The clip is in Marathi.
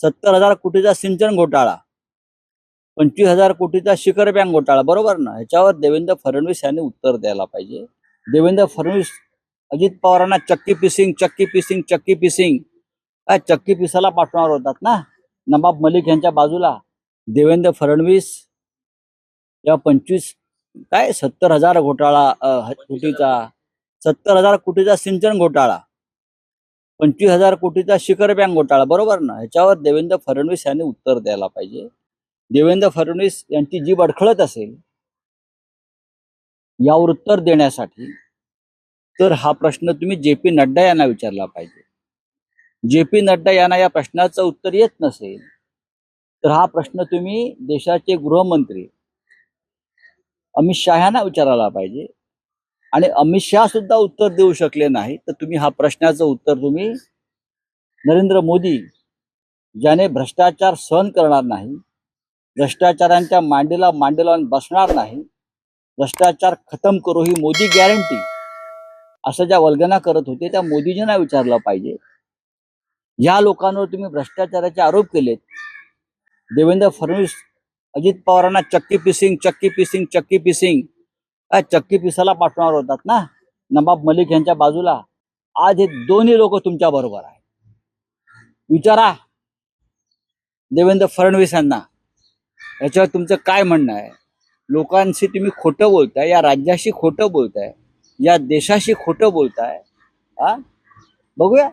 सत्तर हजार कोटीचा सिंचन घोटाळा. पंचवीस हजार कोटीचा शिखर बँक घोटाळा बरोबर ना? ह्याच्यावर देवेंद्र फडणवीस यांनी उत्तर द्यायला पाहिजे. देवेंद्र फडणवीस अजित पवारांना चक्की पिसिंग चक्की पिसिंग चक्की पिसिंग. काय चक्की पिसाला पाठवणार होतात ना? नवाब मलिक यांच्या बाजूला देवेंद्र फडणवीस या पंचवीस काय? सत्तर हजार घोटाळा कोटीचा सत्तर हजार कोटीचा सिंचन घोटाळा. पंचवीस हजार कोटीचा शिखर बँक घोटाळा बरोबर ना? ह्याच्यावर देवेंद्र फडणवीस यांनी उत्तर द्यायला पाहिजे. देवेंद्र फडणवीस यांची जीभ अडखळत असेल यावर उत्तर देण्यासाठी तर हा प्रश्न तुम्ही जे पी नड्डा यांना विचारला पाहिजे. जे पी नड्डा यांना या प्रश्नाचं उत्तर येत नसेल तर हा प्रश्न तुम्ही देशाचे गृहमंत्री अमित शहा यांना विचारायला पाहिजे. आणि अमित शहा सुद्धा उत्तर देऊ शकले नाही तर तुम्ही हा प्रश्नाचं उत्तर तुम्ही नरेंद्र मोदी ज्याने भ्रष्टाचार सहन करणार नाही भ्रष्टाचारांच्या मांडीला मांडी लावून बसणार नाही भ्रष्टाचार खतम करू ही मोदी गॅरंटी असं ज्या वल्गना करत होते त्या मोदीजींना विचारलं पाहिजे. या लोकांवर तुम्ही भ्रष्टाचाराचे आरोप केलेत देवेंद्र फडणवीस अजित पवारांना चक्की पिसिंग चक्की पिसिंग चक्की पिसिंग चक्की पिसाला पाठवणार होतात ना? नवाब मलिक यांच्या बाजूला. आज हे दोन्ही लोक तुमच्या बरोबर आहेत. विचारा. देवेंद्र फडणवीस यांना. याच्यावर तुमचं काय म्हणणं आहे? लोकांशी तुम्ही खोटं बोलताय या राज्याशी खोटं बोलताय या देशाशी खोटं बोलताय हा? बघूया.